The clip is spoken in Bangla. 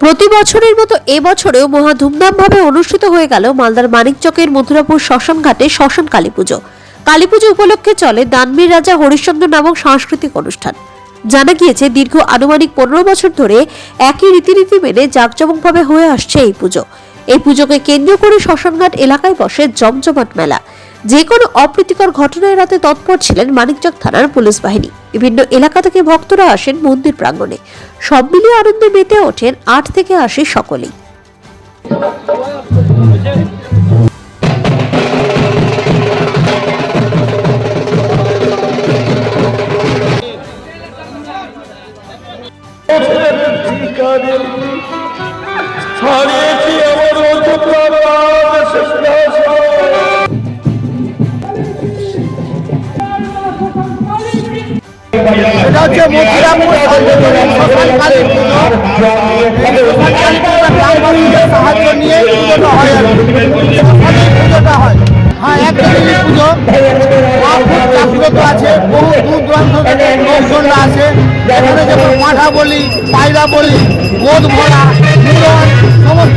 প্রতি বছরের মতো এবছরেও মহা ধুমধামভাবে অনুষ্ঠিত হয়ে গেল মালদার মানিকচকের মথুরাপুর শ্মশান ঘাটে শ্মশান কালী পুজো। কালী পুজো উপলক্ষে চলে দানবীর রাজা হরিশ্চন্দ্র নামক সাংস্কৃতিক অনুষ্ঠান। জানা গিয়েছে, দীর্ঘ আনুমানিক পনেরো বছর ধরে একই রীতিনীতি মেনে জাঁকজমকভাবে হয়ে আসছে এই পুজো। এই পুজোকে কেন্দ্র করে শ্মশানঘাট এলাকায় বসে জমজমাট মেলা। যে কোনো অপ্রীতিকর ঘটনা এড়াতে তৎপর ছিলেন মানিকচক থানার পুলিশ বাহিনী। বিভিন্ন এলাকা থেকে ভক্তরা আসেন মন্দির প্রাঙ্গণে। সব মিলিয়ে আনন্দে মেতে ওঠেন আট থেকে আশি সকলেই। ছাড়িয়েছি হচ্ছে মথুরাপুর সাহায্য নিয়ে পুজোটা হয় হয় একদিনের পুজো জাগ্রত আছে বহু দূর দূরান্ত থেকে লোকজনরা আছে এখানে যেমন মাঠা বলি পায়রা বলি বোধ ভরা সমস্ত